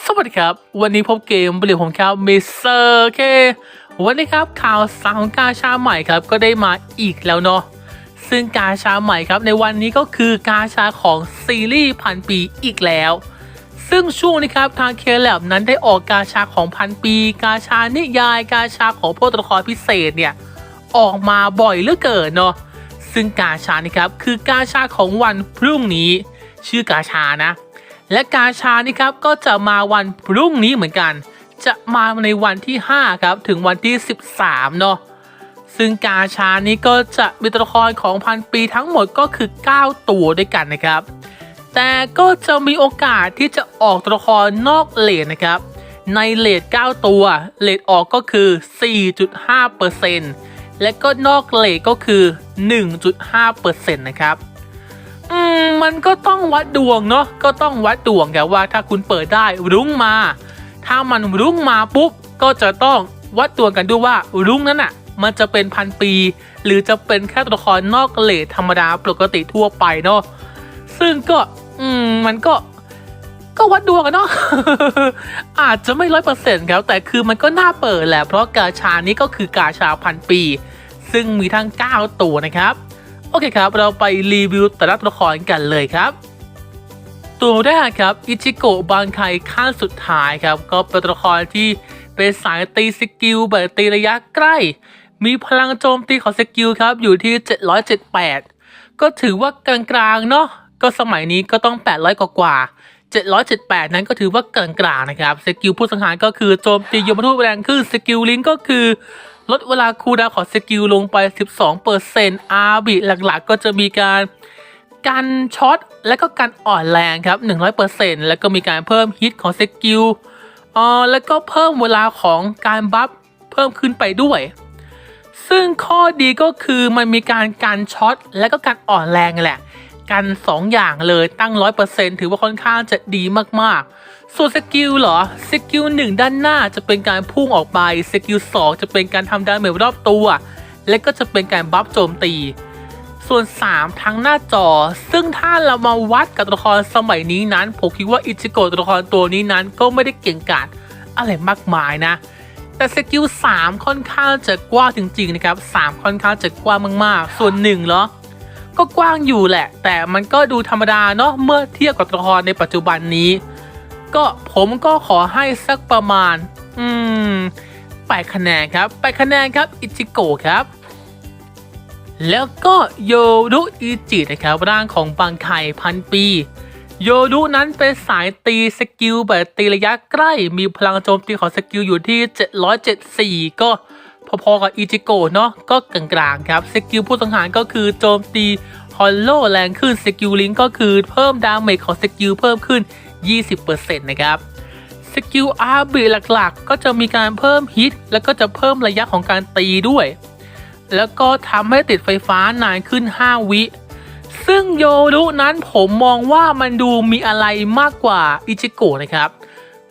สวัสดีครับ วันนี้พบเกมบริของครับมิสเตอร์เควันนี้ครับข่าวสารของกาชาใหม่ครับก็ได้มาอีกแล้วเนาะซึ่งกาชาใหม่ครับในวันนี้ก็คือกาชาของซีรีส์พันปีอีกแล้ว ซึ่งช่วงนี้ครับทางเคแลบนั้นได้ออกกาชาของพันปี กาชานิยายกาชาของพวกตัวละครพิเศษเนี่ยออกมาบ่อยเหลือเกินเนาะซึ่งกาชานี่ครับคือกาชาของวันพรุ่งนี้ ชื่อกาชานะ และกาชานี่ครับก็จะมาวันพรุ่งนี้เหมือนกัน จะมาในวันที่ 5 ครับ ถึงวันที่ 13 เนาะซึ่งกาชานี้ก็จะมีตัวละครของพันปีทั้งหมดก็คือ 9 ตัวด้วยกันนะครับ แต่ก็จะมีโอกาสที่จะออกตัวละครนอกเลนนะครับ ในเลท9ตัว เลทออกก็คือ 4.5%และก็นอกเลทก็คือ 1.5%นะครับ อืมมันก็ต้องวัดดวงเนาะก็ต้องวัดดวงแกว่าถ้าคุณเปิดได้รุ้งมา ถ้ามันรุ้งมาปุ๊บก็จะต้องวัดดวงกันด้วยว่ารุ้งนั้นอะมันจะเป็นพันปี หรือจะเป็นแค่ตัวละครนอกเลทธรรมดาปกติทั่วไปเนาะซึ่งก็อืมมันก็ก็วัดดวงกันเนาะ อาจจะไม่ร้อยเปอร์เซ็นต์ครับ แต่คือมันก็น่าเปิดแหละ เพราะกาชานี้ก็คือกาชาพันปี ซึ่งมีทั้ง 9 ตัวนะครับ โอเคครับ เราไปรีวิวแต่ละตัวละครกันเลยครับ ตัวแรกครับ อิจิโกะบางไคขั้นสุดท้ายครับ ก็เป็นตัวละครที่เป็นสายตีสกิลแบบตีระยะใกล้ มีพลังโจมตีของสกิลครับ อยู่ที่ 778 ก็ถือว่ากลางๆเนาะก็สมัยนี้ก็ต้อง 800 กว่ากว่าๆ778 นั้นก็ถือว่ากลางๆนะครับ สกิลผู้สังหารก็คือโจมตียมทูตแรงขึ้น สกิลลิงก็คือ ลดเวลาคูลดาวของสกิลลงไป 12%อาร์บิหลักๆ ก็จะมีการการช็อตและก็การอ่อนแรงครับ 100%แล้วก็มีการเพิ่มฮิตของสกิลอ่อแล้วก็เพิ่มเวลาของการบัฟเพิ่มขึ้นไปด้วย ซึ่งข้อดีก็คือมันมีการการช็อตและก็การอ่อนแรงนั่แหละ กัน 2 อย่างเลยตั้ง 100%ถือว่าค่อนข้างจะดีมากๆ ส่วนสกิลเหรอ สกิล1ด้านหน้าจะเป็นการพุ่งออกไป สกิล2จะเป็นการทำดาเมจรอบตัว และก็จะเป็นการบัฟโจมตี ส่วน 3 ทั้งหน้าจอ ซึ่งถ้าเรามาวัดกับตัวละครสมัยนี้นั้น ผมคิดว่าอิจิโกะตัวละครตัวนี้นั้นก็ไม่ได้เก่งกาจอะไรมากมายนะ แต่สกิล3ค่อนข้างจะกว้างจริงๆนะครับ3ค่อนข้างจะกว้างมากๆ ส่วน1เหรอก็กว้างอยู่แหละ แต่มันก็ดูธรรมดาเนาะเมื่อเทียบกับตัวละครในปัจจุบันนี้ ก็ผมก็ขอให้สักประมาณ อืมแปคะแนนครับแปคะแนนครับอิจิโกะครับ แล้วก็โยรุอิจินะครับร่างของบางไคพันปี โยรุนั้นเป็นสายตีสกิลแบบตีระยะใกล้ มีพลังโจมตีของสกิลอยู่ที่ 774 ก็พอๆกับอิจิโกะเนาะก็กลางๆครับสกิลผู้สังหารก็คือโจมตีฮอลโลแรงขึ้นสกิลลิงก็คือเพิ่มดาเมจของสกิลเพิ่มขึ้น 20%นะครับสกิลอาร์บีหลักๆ ก็จะมีการเพิ่มฮิต แล้วก็จะเพิ่มระยะของการตีด้วย แล้วก็ทำให้ติดไฟฟ้านานขึ้น 5 วิ ซึ่งโยรุนั้นผมมองว่ามันดูมีอะไรมากกว่าอิจิโกะนะครับ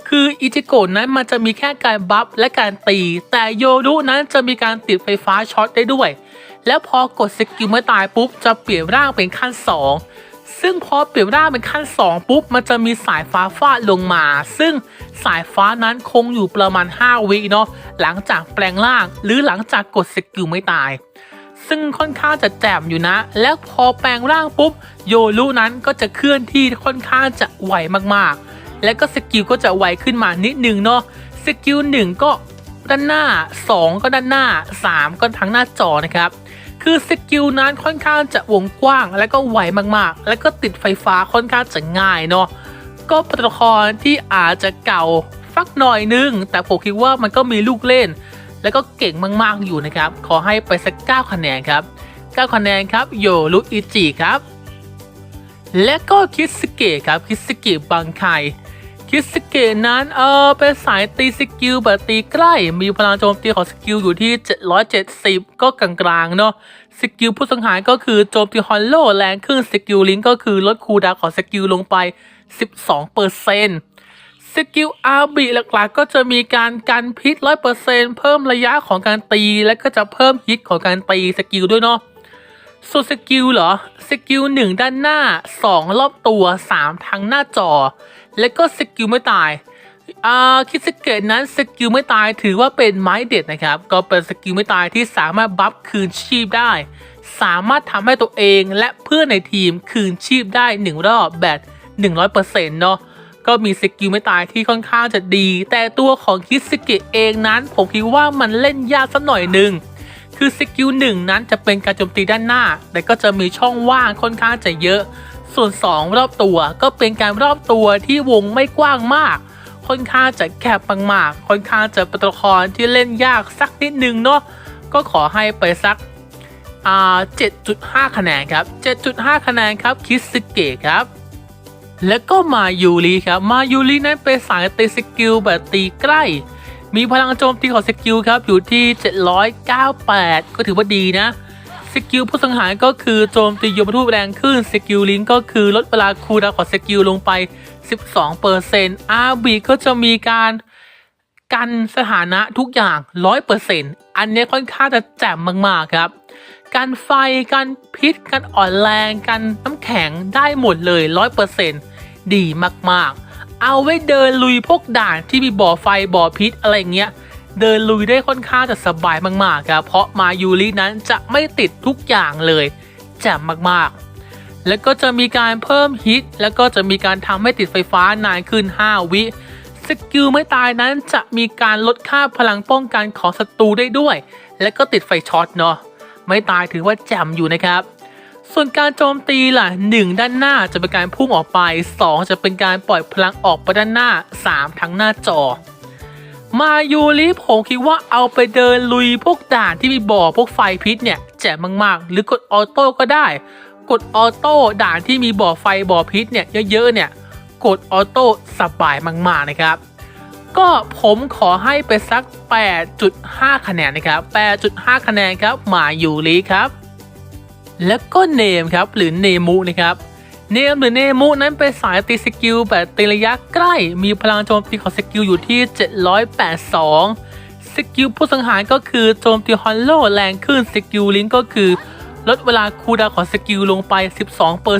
คืออิจิโกะนั้นมันจะมีแค่การบัฟและการตี แต่โยรุนั้นจะมีการติดไฟฟ้าช็อตได้ด้วย แล้วพอกดสกิลเมื่อตายปุ๊บจะเปลี่ยนร่างเป็นขั้น 2 ซึ่งพอเปลี่ยนร่างเป็นขั้น 2 ปุ๊บ มันจะมีสายฟ้าฟาดลงมา ซึ่งสายฟ้านั้นคงอยู่ประมาณ 5 วิเนาะหลังจากแปลงร่าง หรือหลังจากกดสกิลไม่ตาย ซึ่งค่อนข้างจะแจ่มอยู่นะ แล้วพอแปลงร่างปุ๊บ โยรุนั้นก็จะเคลื่อนที่ค่อนข้างจะไวมากๆ และก็สกิลก็จะไวขึ้นมานิดนึงเนาะสกิล1ก็ด้านหน้า 2 ก็ด้านหน้า 3 ก็ทั้งหน้าจอนะครับ คือสกิลนั้นค่อนข้างจะวงกว้าง และก็ไวมากๆ และก็ติดไฟฟ้าค่อนข้างจะง่ายเนาะก็เป็นตัวละครที่อาจจะเก่าฟักหน่อยนึง แต่ผมคิดว่ามันก็มีลูกเล่น แล้วก็เก่งมากๆอยู่นะครับ ขอให้ไปสัก 9 คะแนนครับ 9 คะแนนครับโยรุอิจิครับ และก็คิสเกะครับคิสเกะบางไค คิสเกะนั้นเออเป็นสายตีสกิลแบบตีใกล้ มีพลังโจมตีของสกิลอยู่ที่ 770 ก็กลางๆเนาะสกิลผู้สังหารก็คือโจมตีฮอลโลแรงขึ้นสกิลลิงก์ก็คือลดคูลดาวของสกิลลงไป 12%สกิลอาบีหลักๆ ก็จะมีการกันพิษ 100%เพิ่มระยะของการตี และก็จะเพิ่มฮิตของการตีสกิลด้วยเนาะส่วนสกิลเหรอ สกิล 1 ด้านหน้า 2 รอบตัว 3ทั้งหน้าจอ และก็สกิลไม่ตายอ่าคิสเกตนั้นสกิลไม่ตายถือว่าเป็นไม้เด็ดนะครับ ก็เป็นสกิลไม่ตายที่สามารถบัฟคืนชีพได้ สามารถทำให้ตัวเองและเพื่อนในทีมคืนชีพได้หนึ่งรอบแบบ 100%เนาะก็มีสกิลไม่ตายที่ค่อนข้างจะดี แต่ตัวของคิสเกตเองนั้น ผมคิดว่ามันเล่นยากสักหน่อยหนึ่งคือสกิลหนึ่งนั้นจะเป็นการโจมตีด้านหน้า แต่ก็จะมีช่องว่างค่อนข้างจะเยอะ ส่วน 2 รอบตัวก็เป็นการรอบตัวที่วงไม่กว้างมาก ค่อนข้างจะแคบมากๆค่อนข้างจะเป็นตัวละครที่เล่นยากสักนิดนึงเนาะก็ขอให้ไปสัก7.5 คะแนนครับ 7.5 คะแนนครับคิสเกะครับ แล้วก็มายูริครับ มายูรินั้นเป็นสายตีสกิลแบบตีใกล้ มีพลังโจมตีของสกิลครับอยู่ที่ 798 ก็ถือว่าดีนะ สกิลผู้สังหารก็คือโจมตียมทูตแรงขึ้นสกิลลิงก็คือลดเวลาคูลดาวของสกิลลงไป 12%อาร์บีก็จะมีการกันสถานะทุกอย่าง 100%อันนี้ค่อนข้างจะแจ่มมากๆครับ การไฟการพิษการอ่อนแรงการน้ำแข็งได้หมดเลย 100%ดีมากๆ เอาไว้เดินลุยพวกด่านที่มีบ่อไฟบ่อพิษอะไรเงี้ย เดินลุยได้ค่อนข้างจะสบายมากๆครับเพราะมายูรินั้นจะไม่ติดทุกอย่างเลยแจ่มมากๆ แล้วก็จะมีการเพิ่มฮิตแล้วก็จะมีการทำให้ติดไฟฟ้านานขึ้น 5 วิสกิลไม่ตายนั้นจะมีการลดค่าพลังป้องกันของศัตรูได้ด้วย และก็ติดไฟช็อตเนาะไม่ตายถือว่าแจ่มอยู่นะครับส่วนการโจมตีล่ะ 1 ด้านหน้าจะเป็นการพุ่งออกไป 2 จะเป็นการปล่อยพลังออกไปด้านหน้า 3 ทั้งหน้าจอ มายูริผมคิดว่าเอาไปเดินลุยพวกด่านที่มีบ่อพวกไฟพิษเนี่ยแจ่มมากๆ หรือกดออโต้ก็ได้ กดออโต้ด่านที่มีบ่อไฟบ่อพิษเนี่ยเยอะๆเนี่ยกดออโต้สบายมากๆนะครับ ก็ผมขอให้ไปสัก 8.5 คะแนนนะครับ 8.5 คะแนนครับมายูริครับ แล้วก็เนมครับหรือเนมุนะครับ เนมหรือเนมุนั้นเป็นสายตีสกิลแบบตีระยะใกล้ มีพลังโจมตีของสกิลอยู่ที่ 782 สกิลผู้สังหารก็คือโจมตีฮอลโลแรงขึ้น สกิลลิงก็คือ ลดเวลาคูดาของสกิลลงไป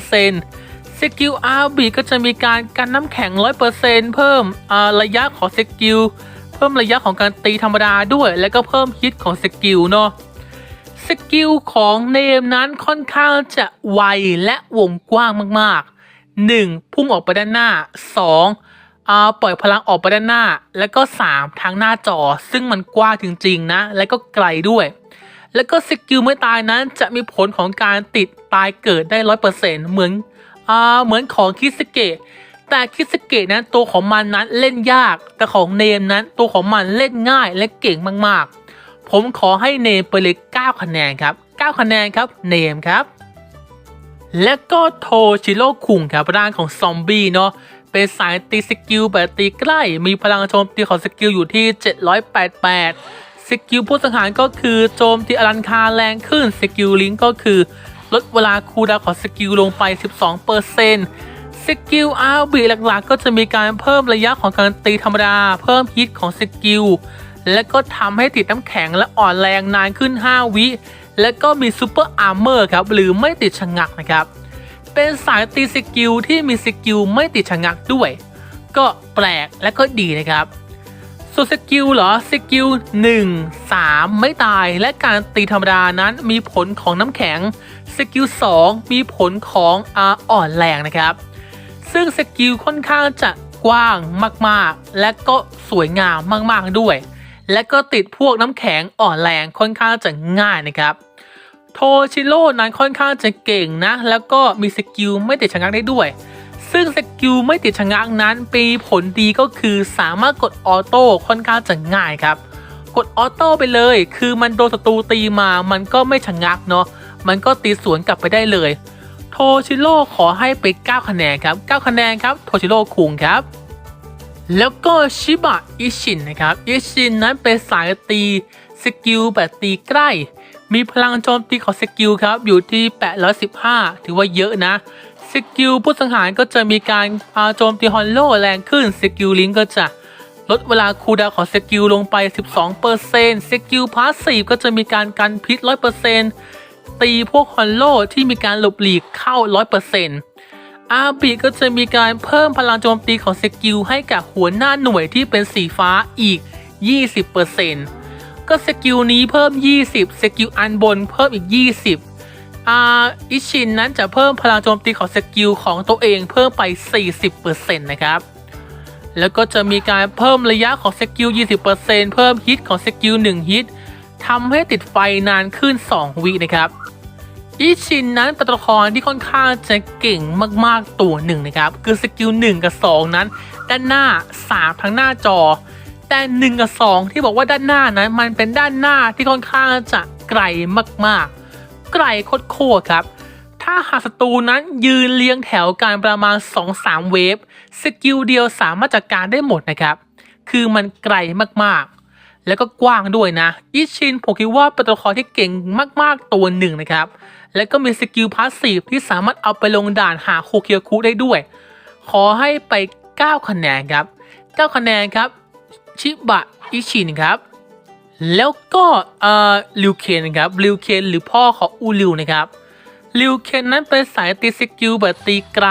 12%สกิลอาร์บีก็จะมีการกันน้ำแข็ง 100%เพิ่มอ่าระยะของสกิล เพิ่มระยะของการตีธรรมดาด้วย แล้วก็เพิ่มฮิตของสกิลเนาะ สกิลของเนมนั้นค่อนข้างจะไวและวงกว้างมากๆ 1. พุ่งออกไปด้านหน้า 2. อ่าปล่อยพลังออกไปด้านหน้า แล้วก็ 3. ทางหน้าจอ ซึ่งมันกว้างจริงๆนะ และก็ไกลด้วย แล้วก็สกิลไม่ตายนั้นจะมีผลของการติดตายเกิดได้ 100%เหมือนอ่าเหมือนของคิสเกะแต่คิสเกะนั้นตัวของมันนั้นเล่นยาก แต่ของเนมนั้นตัวของมันเล่นง่ายและเก่งมากๆ ผมขอให้เนมไปเลย 9 คะแนนครับ 9 คะแนนครับ เนมครับ และก็โทชิโร่คุงครับร่างของซอมบี้เนาะ เป็นสายตีสกิลแบบตีใกล้ มีพลังโจมตีของสกิลอยู่ที่ 788 สกิลผู้สังหารก็คือโจมตีอลันคาแรงขึ้น สกิลลิงก็คือ ลดเวลาคูลดาวของสกิลลงไป 12%สกิลอาร์บีหลักๆ ก็จะมีการเพิ่มระยะของการตีธรรมดา เพิ่มฮิตของสกิล และก็ทำให้ติดน้ำแข็งและอ่อนแรงนานขึ้น 5 วิ และก็มีซูเปอร์อาร์เมอร์ครับหรือไม่ติดชะงักนะครับ เป็นสายตีสกิลที่มีสกิลไม่ติดชะงักด้วย ก็แปลกและก็ดีนะครับส่วนสกิลเหรอสกิล1 3 ไม่ตายและการตีธรรมดานั้นมีผลของน้ำแข็งสกิล2มีผลของอาอ่อนแรงนะครับ ซึ่งสกิลค่อนข้างจะกว้างมากๆ และก็สวยงามมากๆด้วย และก็ติดพวกน้ำแข็งอ่อนแรงค่อนข้างจะง่ายนะครับ โทชิโร่นั้นค่อนข้างจะเก่งนะ แล้วก็มีสกิลไม่ติดชะงักได้ด้วย ซึ่งสกิลไม่ติดชะงักนั้นปีผลดีก็คือสามารถกดออโต้ค่อนข้างจะง่ายครับ กดออโต้ไปเลย คือมันโดนศัตรูตีมามันก็ไม่ชะงักเนาะมันก็ตีสวนกลับไปได้เลย โทชิโร่ขอให้ไป 9 คะแนนครับ 9 คะแนนครับ โทชิโร่คุงครับ แล้วก็ชิบะอิชินนะครับ อิชินนั้นเป็นสายตีสกิลแบบตีใกล้ มีพลังโจมตีของสกิลครับอยู่ที่ 815 ถือว่าเยอะนะ สกิลผู้สังหารก็จะมีการอาโจมตีฮอลโลแรงขึ้น สกิลลิงก์ก็จะลดเวลาคูลดาวของสกิลลงไป 12%สกิลพาสซีฟก็จะมีการกันพิษ 100%ตีพวกฮอลโลที่มีการหลบหลีกเข้า 100% อาบีก็จะมีการเพิ่มพลังโจมตีของสกิลให้กับหัวหน้าหน่วยที่เป็นสีฟ้าอีก 20%ก็สกิลนี้เพิ่ม 20 สกิลอันบนเพิ่มอีก 20อาอิชินนั้นจะเพิ่มพลังโจมตีของสกิลของตัวเองเพิ่มไป 40%นะครับ แล้วก็จะมีการเพิ่มระยะของสกิล 20%เพิ่มฮิตของสกิล 1 ฮิตทำให้ติดไฟนานขึ้น 2 วินะครับ อิชินนั้นเป็นตัวละครที่ค่อนข้างจะเก่งมากๆตัวหนึ่งนะครับ คือสกิล1กับ 2 นั้น ด้านหน้า 3 ทั้งหน้าจอ แต่ 1 กับ 2 ที่บอกว่าด้านหน้านั้น มันเป็นด้านหน้าที่ค่อนข้างจะไกลมากๆ ไกลโคตรครับ ถ้าหากศัตรูนั้นยืนเรียงแถวกันประมาณ 2-3 เวฟสกิลเดียวสามารถจัดการได้หมดนะครับ คือมันไกลมากๆแล้วก็กว้างด้วยนะ อิชินผมคิดว่าเป็นตัวละครที่เก่งมาก ๆ ตัวหนึ่งนะครับ แล้วก็มีสกิลพาสซีฟที่สามารถเอาไปลงด่านหาโคเคียคุได้ด้วย ขอให้ไป 9 คะแนนครับ 9 คะแนนครับ ชิบะอิชินครับ แล้วก็เอ่อลิวเคนนะครับลิวเคนหรือพ่อของอูริวนะครับลิวเคนนั้นเป็นสายตีสกิลแบบตีไกล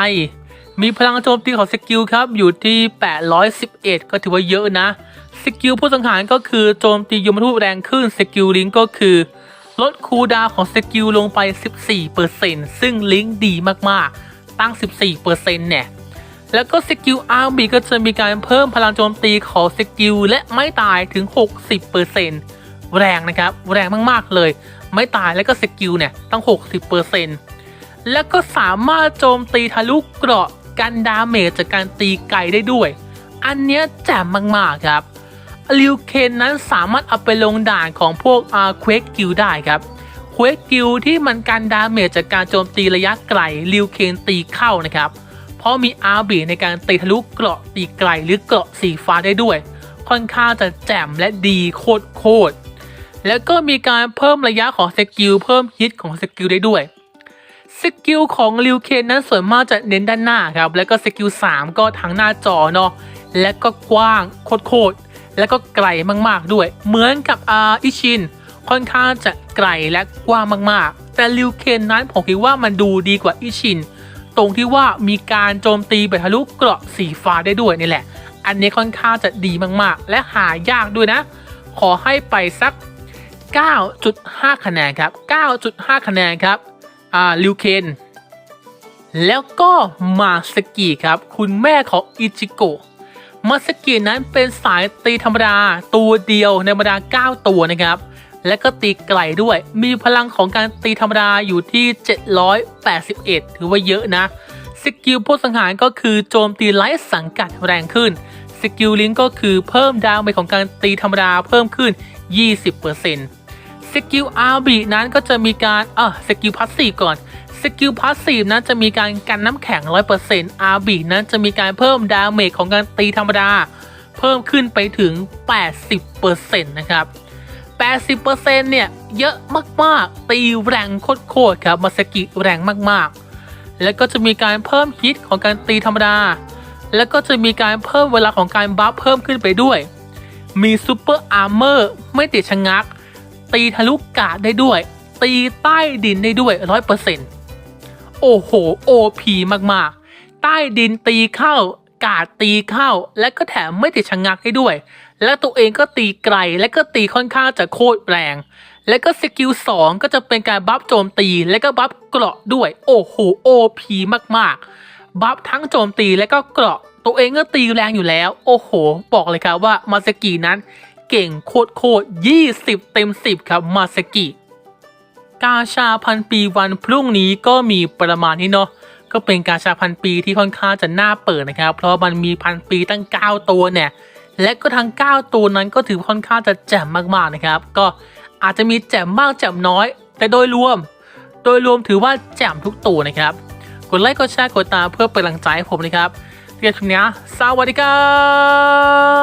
มีพลังโจมตีของสกิลครับอยู่ที่ 811 ก็ถือว่าเยอะนะ สกิลผู้สังหารก็คือโจมตียมทูตแรงขึ้น สกิลลิงก็คือ ลดคูดาวของสกิลลงไป 14%ซึ่งลิงก์ดีมากๆ ตั้ง 14%เนี่ย แล้วก็สกิลอาร์บีก็จะมีการเพิ่มพลังโจมตีของสกิลและไม่ตายถึง 60%แรงนะครับ แรงมากๆเลย ไม่ตายแล้วก็สกิลเนี่ยตั้ง 60%แล้วก็สามารถโจมตีทะลุเกราะกันดาเมจจากการตีไกลได้ด้วย อันเนี้ยแจ่มมากๆครับ ลิวเคนนั้นสามารถเอาไปลงด่านของพวกอาเควกกิลได้ครับเควกกิลที่มันกันดาเมจจากการโจมตีระยะไกลลิวเคนตีเข้านะครับ เพราะมีอาร์บีในการตีทะลุเกราะตีไกลหรือเกราะสีฟ้าได้ด้วย ค่อนข้างจะแจ่มและดีโคตรโคตรๆแล้วก็มีการเพิ่มระยะของสกิลเพิ่มฮิตของสกิลได้ด้วยสกิลของลิวเคนนั้นส่วนมากจะเน้นด้านหน้าครับ แล้วก็สกิล3ก็ทางหน้าจอเนาะและก็กว้างโคตร แล้วก็ไกลมากๆด้วย เหมือนกับอาอิชิน ค่อนข้างจะไกลและกว้างมากๆ แต่ลิวเคนนั้นผมคิดว่ามันดูดีกว่าอิชิน ตรงที่ว่ามีการโจมตีแบบทะลุเกราะสีฟ้าได้ด้วยนี่แหละ อันนี้ค่อนข้างจะดีมากๆ และหายากด้วยนะ ขอให้ไปสัก 9.5 คะแนนครับ 9.5 คะแนนครับอ่าลิวเคนแล้วก็มาสกิครับ คุณแม่ของอิจิโกะ มาสกินั้นเป็นสายตีธรรมดาตัวเดียวในบรรดา 9 ตัวนะครับ และก็ตีไกลด้วย มีพลังของการตีธรรมดาอยู่ที่ 781 ถือว่าเยอะนะ สกิลพ่นสังหารก็คือโจมตีไร้สังกัดแรงขึ้น สกิลลิงก็คือเพิ่มดาเมจของการตีธรรมดาเพิ่มขึ้น 20%สกิลอาร์บีนั้นก็จะมีการเออสกิลพาสซีก่อน สกิลพาสซีฟนั้นจะมีการกันน้ำแข็ง 100%อาร์บีนั้นจะมีการเพิ่มดาเมจของการตีธรรมดา เพิ่มขึ้นไปถึง 80%นะครับ 80%เนี่ย เยอะมาก ๆ ตีแรงโคตรๆครับ มาสกิแรงมากๆ แล้วก็จะมีการเพิ่มฮิตของการตีธรรมดา แล้วก็จะมีการเพิ่มเวลาของการบัฟเพิ่มขึ้นไปด้วย มีซูเปอร์อาร์เมอร์ไม่ติดชะงัก ตีทะลุกาดได้ด้วยตีใต้ดินได้ด้วย 100% โอ้โห OP มากๆ ใต้ดินตีเข้ากาดตีเข้า และก็แถมไม่ติดชะงักให้ด้วย และตัวเองก็ตีไกลและก็ตีค่อนข้างจะโคตรแรง และก็สกิล2ก็จะเป็นการบัฟโจมตี และก็บัฟเกราะด้วย โอ้โห OP มากๆ บัฟทั้งโจมตีและก็เกราะ ตัวเองก็ตีแรงอยู่แล้ว โอ้โห บอกเลยครับว่ามาสกินั้น เก่งโคตรโคตร20 เต็ม 10 ครับมาสกิ กาชาพันปีวันพรุ่งนี้ก็มีประมาณนี้เนาะก็เป็นกาชาพันปีที่ค่อนข้างจะน่าเปิดนะครับ เพราะมันมีพันปีตั้ง 9 ตัวเนี่ย และก็ทั้ง 9 ตัวนั้นก็ถือค่อนข้างจะแจ่มมากๆนะครับ ก็อาจจะมีแจ่มมากแจ่มน้อย แต่โดยรวม โดยรวมถือว่าแจ่มทุกตัวนะครับ กดไลค์กดแชร์กดตามเพื่อเป็นกำลังใจให้ผมนะครับเรียนคำนี้สวัสดีครับ